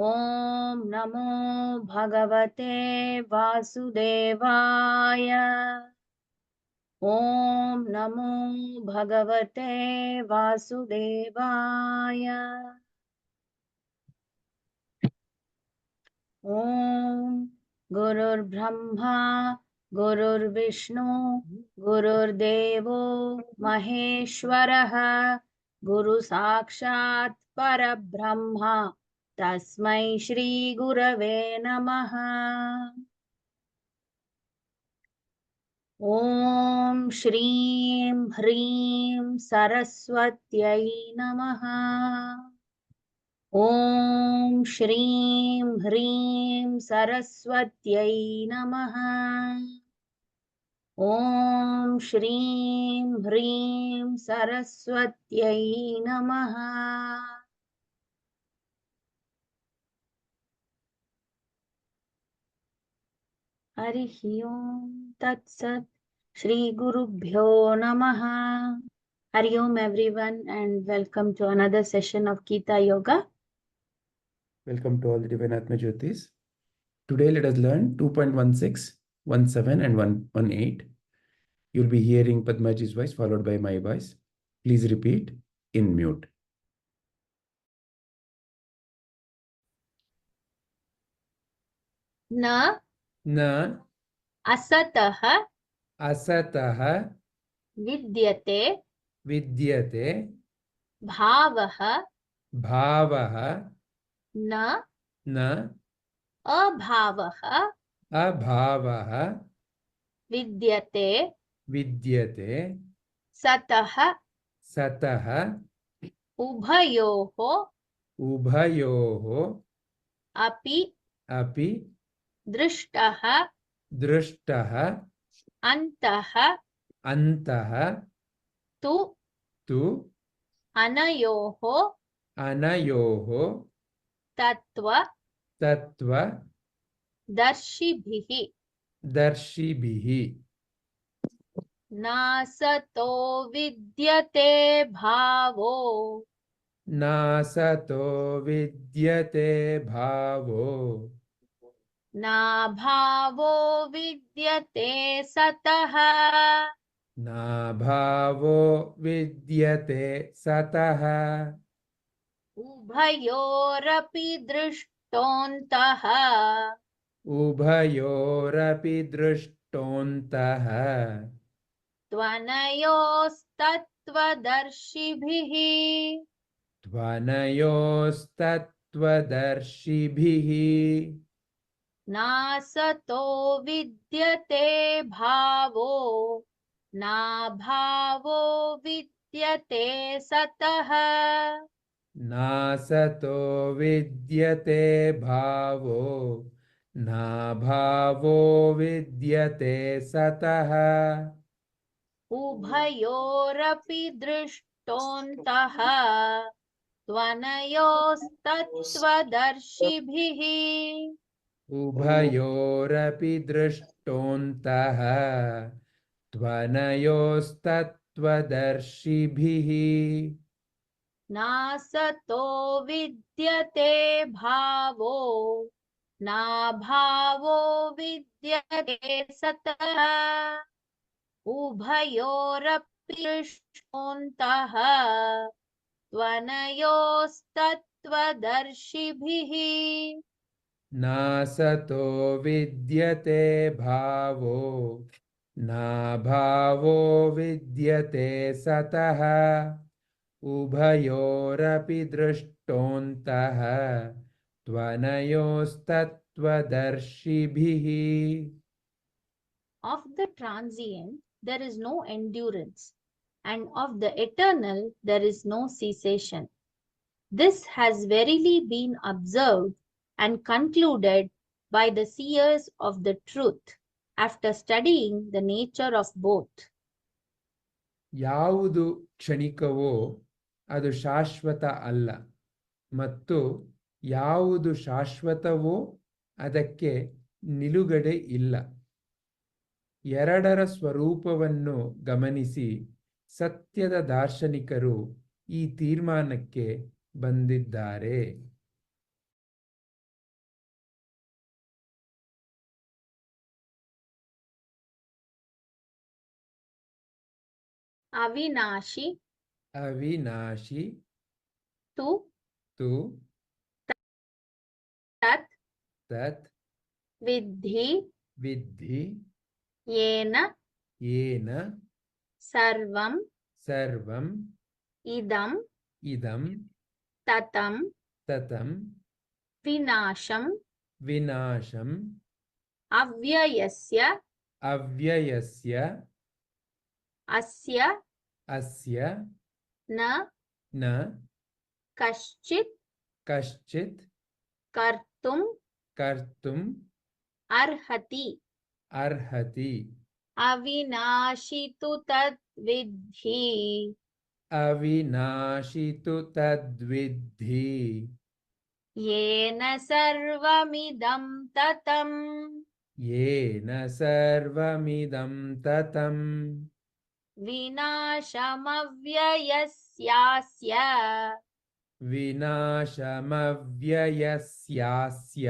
ॐ नमो भगवते वासुदेवाय। ॐ नमो भगवते वासुदेवाय। ॐ गुरुर्ब्रह्मा, गुरुर्विष्णु, गुरुर्देवो, महेश्वरः, गुरुसाक्षात् परब्रह्मा। తస్మై శ్రీ గురవే నమ. ఓం శ్రీం హ్రీం సరస్వత్యై నమ. ఓం శ్రీం హ్రీం సరస్వత్యై నమ. ఓం శ్రీం హ్రీం సరస్వత్యై నమ. हरि ओम तत्सत श्री गुरुभ्यो नम। Hari Om everyone and welcome to another session of Gita yoga welcome to all divine Atma Jyotish today let us learn 2.16 17 and 118 you will be hearing Padma ji's voice followed by my voice please repeat in mute ना न असतः असतः विद्यते विद्यते भावः भावः न न अभावः अभावः विद्यते विद्यते सतः सतः उभयोः उभयोः अपि अपि दृष्टः दृष्टः अन्तः अन्तः तु तु अनयोः अनयोः तत्त्व दर्शिभिः तत्त्वदर्शिभिः नासतो विद्यते भावो। नासतो विद्यते भावो। नाभावो विद्यते सतः। नाभावो विद्यते सतः। उभयोरपि दृष्टोऽन्तः। उभयोरपि दृष्टोऽन्तः। त्वनयोस्तत्त्वदर्शिभिः। ध्वनयोस्तत्त्वदर्शिभिः नासतो विद्यते भावो नाभावो विद्यते सतः। नासतो विद्यते भावो नाभावो विद्यते सतः। उभयोरपि दृष्टोऽन्तः त्वनयोस्तत्त्वदर्शिभिः। उभयोरपि दृष्टोऽन्तः त्वनयोस्तत्त्वदर्शिभिः। नासतो विद्यते भावो नाभावो विद्यते सतः। उभयोरपि दृष्टोऽन्तः त्वनयोस्तत्त्वदर्शिभिः। नासतो विद्यते भावो नाभावो विद्यते सतः उभयोरपि दृष्टोऽन्तः त्वनयोस्तत्त्वदर्शिभिः Of the transient, there is no endurance, and of the eternal, there is no cessation. This has verily been observed and concluded by the seers of the truth after studying the nature of both. ಯಾವುದು ಕ್ಷಣಿಕವೋ ಅದು ಶಾಶ್ವತ ಅಲ್ಲ, ಮತ್ತು ಯಾವುದು ಶಾಶ್ವತವೋ ಅದಕ್ಕೆ ನಿಲುಗಡೆ ಇಲ್ಲ ಎರಡರ ಸ್ವರೂಪವನ್ನು ಗಮನಿಸಿ ಸತ್ಯದ ದಾರ್ಶನಿಕರು ಈ ತೀರ್ಮಾನಕ್ಕೆ ಬಂದಿದ್ದಾರೆ अविनाशी। अविनाशी। तु? तु? तत्? तत्? विद्धि। विद्धि। येन? येन। सर्वं सर्वम्। इदम्। इदं ततं ततं विनाशं विनाशम्। अव्ययस्य। अव्ययस्य। अस्य। अस्य न न कश्चित् कश्चित् कर्तुं कर्तुम् अर्हति। अर्हति। अविनाशितु तद्विद्धि। अविनाशितु तद्विद्धि। येन सर्वमिदं ततम्। येन सर्वमिदं ततम्। विनाशमव्ययस्यास्य। विनाशमव्ययस्यास्य।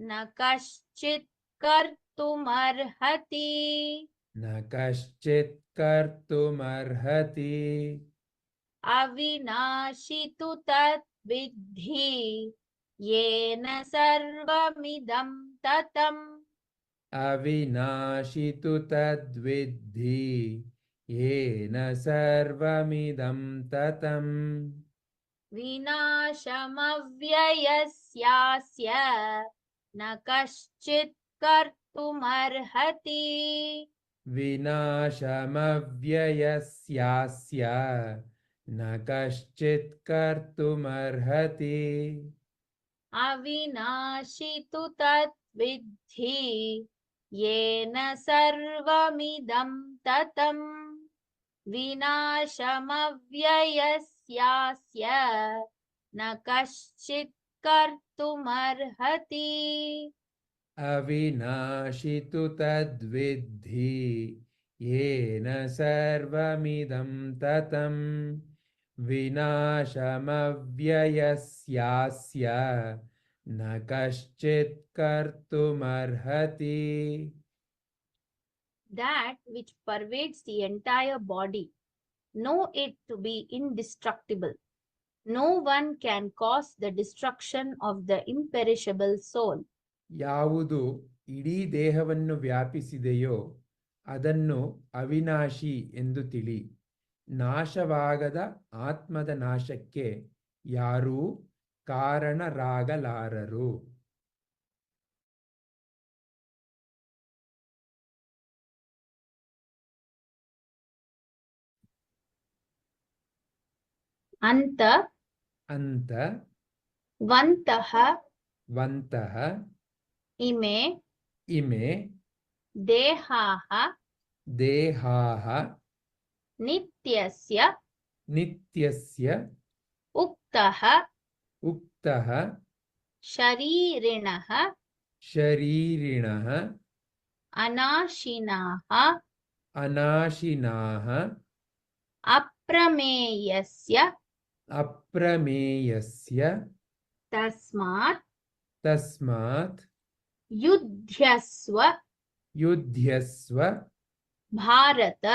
न कश्चित् कर्तुमर्हति। न कश्चित् कर्तुमर्हति। अविनाशि तु तद्विद्धि येन सर्वमिदं ततम्। अविनाशि तु तद्विद्धि येन सर्वमिदं ततम्। विनाशमव्ययस्यास्य न कश्चित् कर्तुमर्हति। विनाशमव्ययस्यास्य न कश्चित् कर्तुमर्हति। अविनाशि तु तद्विद्धि येन सर्वमिदं ततम् विनाशमव्ययस्यास्य न कश्चित् कर्तुमर्हति। अविनाशि तु तद्विद्धि येन सर्वमिदं ततं विनाशमव्ययस्यास्य ನ ಕಶ್ಚಿತ್ ಕರ್ತುಮರ್ಹತಿ that which pervades the entire body. Know it to be indestructible. No one can cause the destruction of the imperishable soul. ಯಾವುದು ಇಡೀ ದೇಹವನ್ನು ವ್ಯಾಪಿಸಿದೆಯೋ ಅದನ್ನು ಅವಿನಾಶಿ ಎಂದು ತಿಳಿ ನಾಶವಾಗದ ಆತ್ಮದ ನಾಶಕ್ಕೆ ಯಾರೂ ಕಾರಣರಾಗಲಾರರು. ಅಂತ. ಅಂತ. ವಂತಹ ವಂತಹ ಇಮೆ. ಇಮೆ. ದೇಹಾಹ. ದೇಹಾಹ. ನಿತ್ಯಸ್ಯ. ನಿತ್ಯಸ್ಯ. ಉಕ್ತಃ. उक्तः शरीरिणः शरीरिणः अनाशिनाः अनाशिनाः अप्रमेयस्य अप्रमेयस्य तस्मात् तस्मात् युध्यस्व युध्यस्व भारत।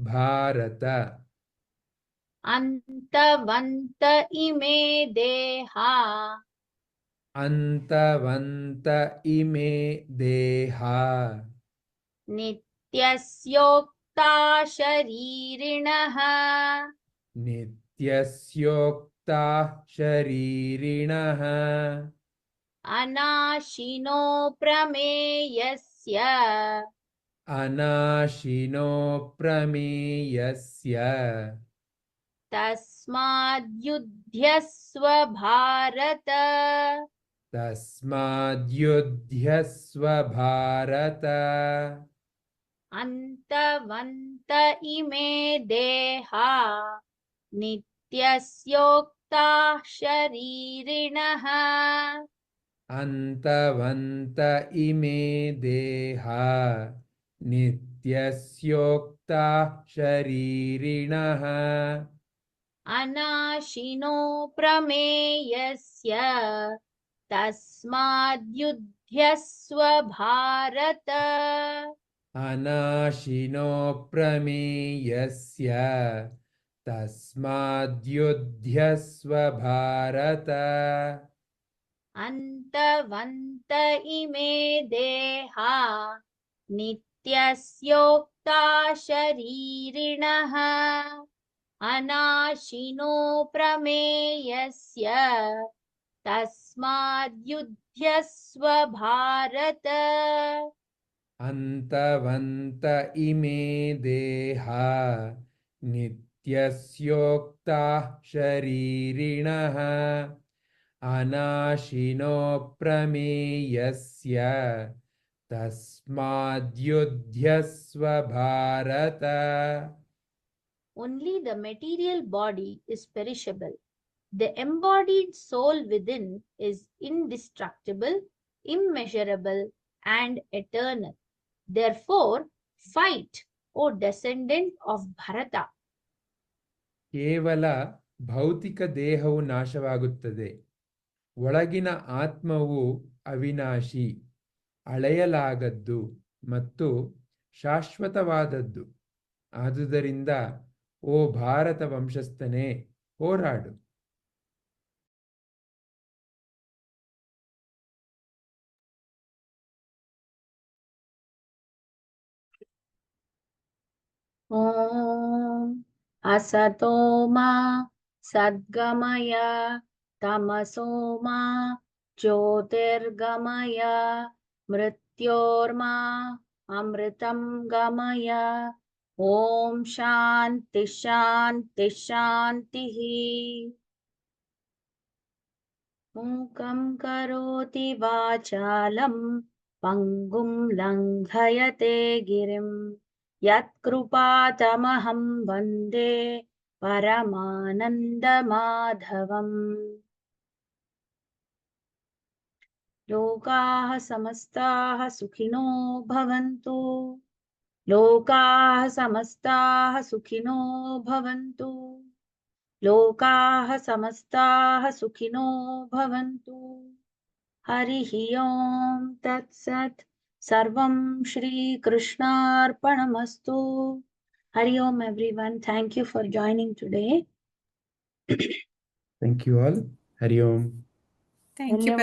भारत। अन्तवन्त इमे देहा। अन्तवन्त इमे देहा। नित्यस्योक्ता शरीरिणः। नित्यस्योक्ता शरीरिणः। अनाशिनो प्रमेयस्य। अनाशिनो प्रमेयस्य। तस्माद्युध्यस्व भारत तस्माद्युध्यस्व भारत अन्तवन्त इमे देहा नित्यस्योक्ताः शरीरिणः। अन्तवन्त इमे देहा नित्यस्योक्ताः शरीरिणः। अनाशिनो प्रमेयस्य तस्माद्युध्यस्व भारत अनाशिनो प्रमेयस्य तस्माद्युध्यस्व भारत अन्तवन्त इमे देहा नित्यस्योक्ता शरीरिणः अनाशिनो प्रमेयस्य। तस्माद्युध्यस्व भारत अन्तवन्त इमे देहा। नित्यस्योक्ताः शरीरिणः। अनाशिनो प्रमेयस्य। तस्माद्युध्यस्व Bharat Only the material body is perishable. The embodied soul within is indestructible, immeasurable, and eternal. Therefore, fight, O descendant of Bharata. ಕೇವಲ ಭೌತಿಕ ದೇಹವು Nashavaguttade ಒಳಗಿನ Atmavu Avinashi ಅಳೆಯಲಾಗದ್ದು ಮತ್ತು ಶಾಶ್ವತವಾದದ್ದು ಆದುದರಿಂದ ఓ భారత వంశస్థనే పోరాడు. అసతో మా సద్గమయ తమసో మా జ్యోతిర్గమయ మృత్యోర్మా అమృతం గమయ गमय ॐ शान्ति शान्ति शान्तिः मूकं करोति वाचालं, पङ्गुं लङ्घयते गिरिं। यत्कृपातमहं वंदे परमानन्दमाधवम्। लोकाः समस्ताः सुखिनो भवन्तु। लोका समस्ता सुखिनो भवन्तु। लोकाः समस्ताः सुखिनो भवन्तु। हरिः ॐ तत्सत्। सर्वं श्रीकृष्णार्पणमस्तु। Hari Om everyone. Thank you for joining today. Thank you all Hari Om thank you